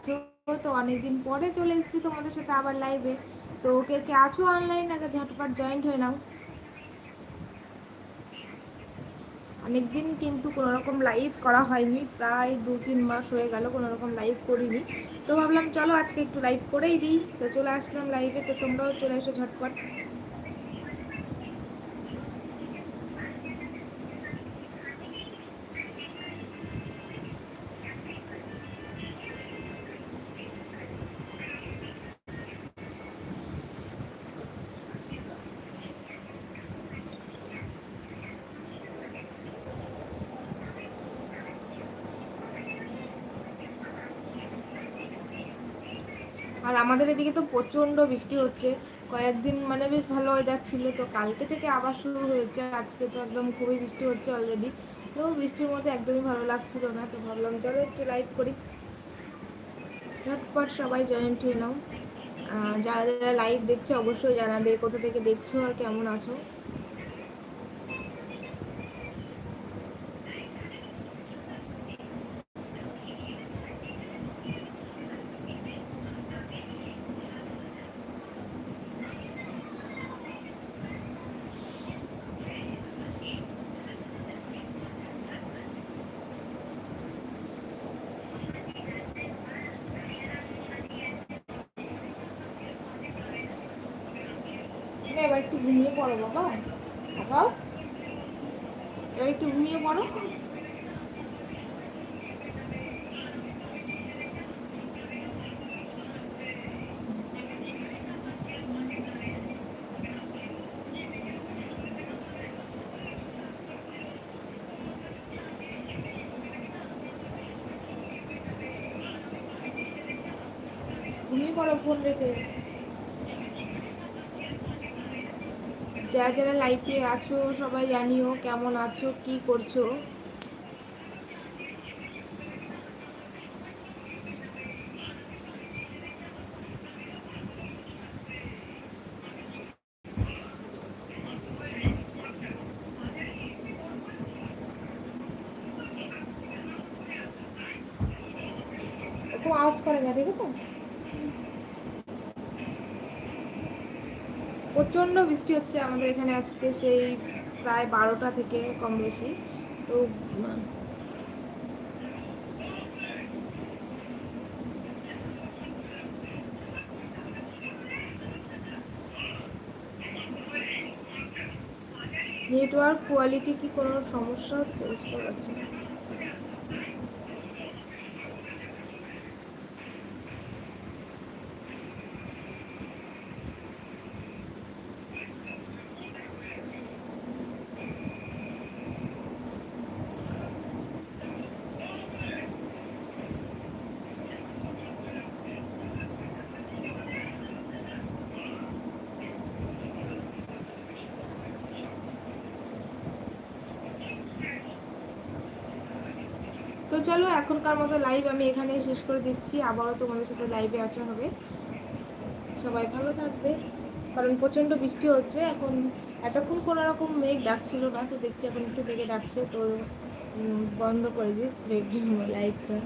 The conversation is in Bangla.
আছো তো অনেকদিন পরে চলে এসেছি তোমাদের সাথে আবার লাইভে তো কে কে আছো অনলাইন আগে ঝটপট জয়েন্ট হয়ে নাও। অনেকদিন কিন্তু কোনোরকম লাইভ করা হয়নি, প্রায় দু তিন মাস হয়ে গেল কোনোরকম লাইভ করিনি। তো ভাবলাম চলো আজকে একটু লাইভ করেই দিই। তো চলে আসলাম লাইভে তো তোমরাও চলে এসো ঝটপট। আর আমাদের এদিকে তো প্রচণ্ড বৃষ্টি হচ্ছে। কয়েকদিন মানে বেশ ভালো ওয়েদার ছিল, তো কালকে থেকে আবার শুরু হয়েছে। আজকে তো একদম খুবই বৃষ্টি হচ্ছে অলরেডি তো বৃষ্টির মধ্যে একদমই ভালো লাগছিল না, তো ভাবলাম চলো একটু লাইভ করি। ঝটপট সবাই জয়েন্ট হয়ে নাও। যারা যারা লাইভ দেখছ অবশ্যই জানাবে, কোথা থেকে দেখছ আর কেমন আছো। এবার একটু ঘুমিয়ে পড়ো বাবা। বাবা এবার একটু ঘুমিয়ে পড়ো। ঘুমিয়ে পড়ো ফোন রেখে। যারা যারা লাইফে আছো, সবাই জানিও কেমন আছো, কি করছ? আওয়াজ করে না দেখো তো প্রচণ্ড বৃষ্টি হচ্ছে আমাদের এখানে আজকে, সেই প্রায় বারোটা থেকে কম বেশি। তো নেটওয়ার্ক কোয়ালিটি কি কোনো সমস্যা হচ্ছে? বুঝতে পারছি না। চলো, এখনকার মতো লাইভ আমি এখানে শেষ করে দিচ্ছি। আবারও তোমাদের সাথে লাইভে আসা হবে। সবাই ভালো থাকবে। কারণ প্রচণ্ড বৃষ্টি হচ্ছে। এখন এতক্ষণ কোনো রকম মেঘ ডাকছিল না, তো দেখছি এখন একটু মেঘে ডাকছে। তো বন্ধ করে দিই লাইভটা